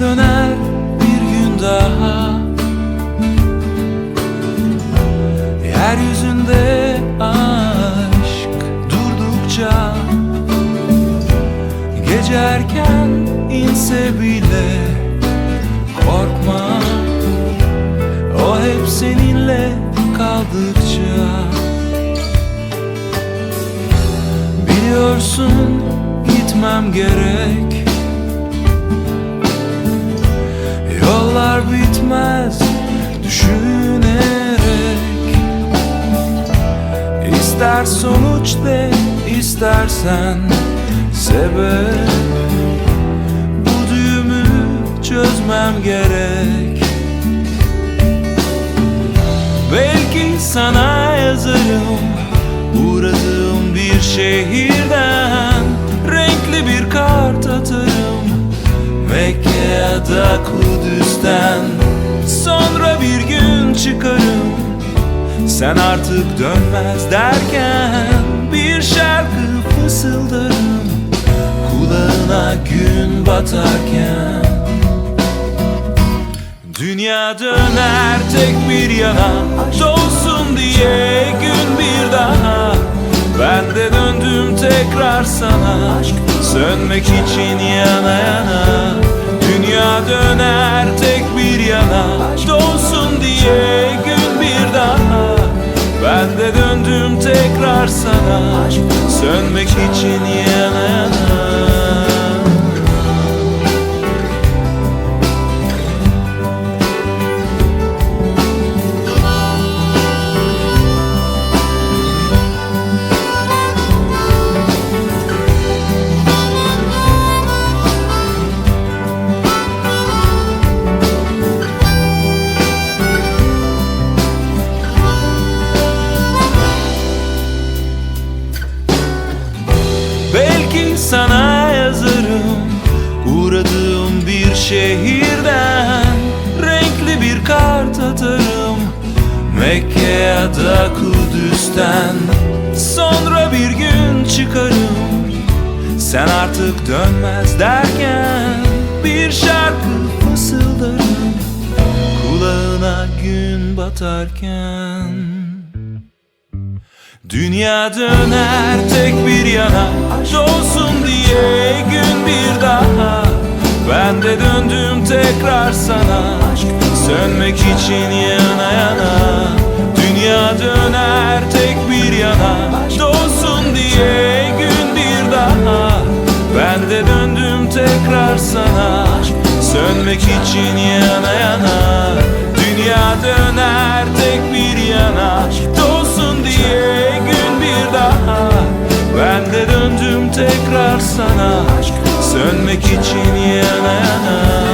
döner bir gün daha. Yeryüzünde aşk durdukça Gece erken inse bile korkma. O hep seninle kaldıkça. Biliyorsun gitmem gerek. Bitmez düşünerek. İster sonuç de istersen sebep. Bu düğümü çözmem gerek. Belki sana yazarım Uğradığım bir şehirden Sen artık dönmez derken Bir şarkı fısıldarım. Kulağına gün batarken. Dünya döner tek bir yana Dolsun diye gün bir daha. Ben de döndüm tekrar sana Sönmek için yana yana tekrar sana. Sönmek için yana şehirden Renkli bir kart atarım. Mekke ya da Kudüs'ten Sonra bir gün çıkarım. Sen artık dönmez derken Bir şarkı fısıldarım. Kulağına gün batarken Dünya döner tek bir yana Dolsun diye gün bir daha Ben de döndüm tekrar sana. Sönmek için yana yana. Dünya döner tek bir yana. Dolsun diye gün bir daha. Ben de döndüm tekrar sana. Sönmek için yana yana. Dünya döner tek bir yana. Dolsun diye gün bir daha. Ben de döndüm tekrar sana Sönmek için yana yana